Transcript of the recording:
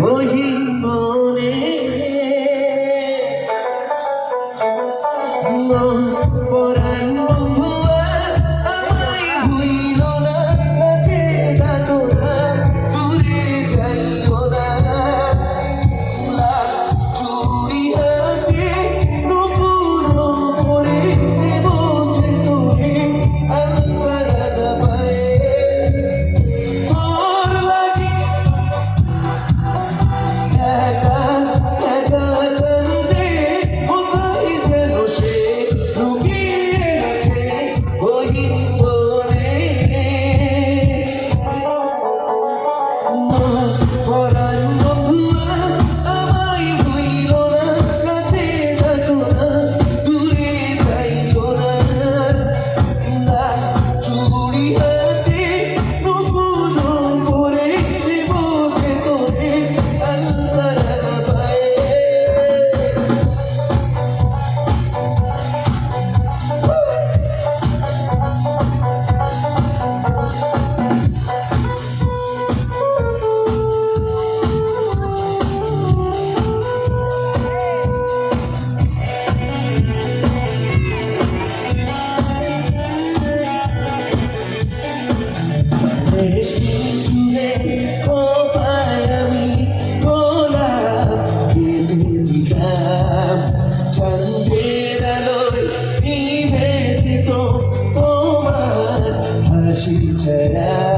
মহিমনে She defeated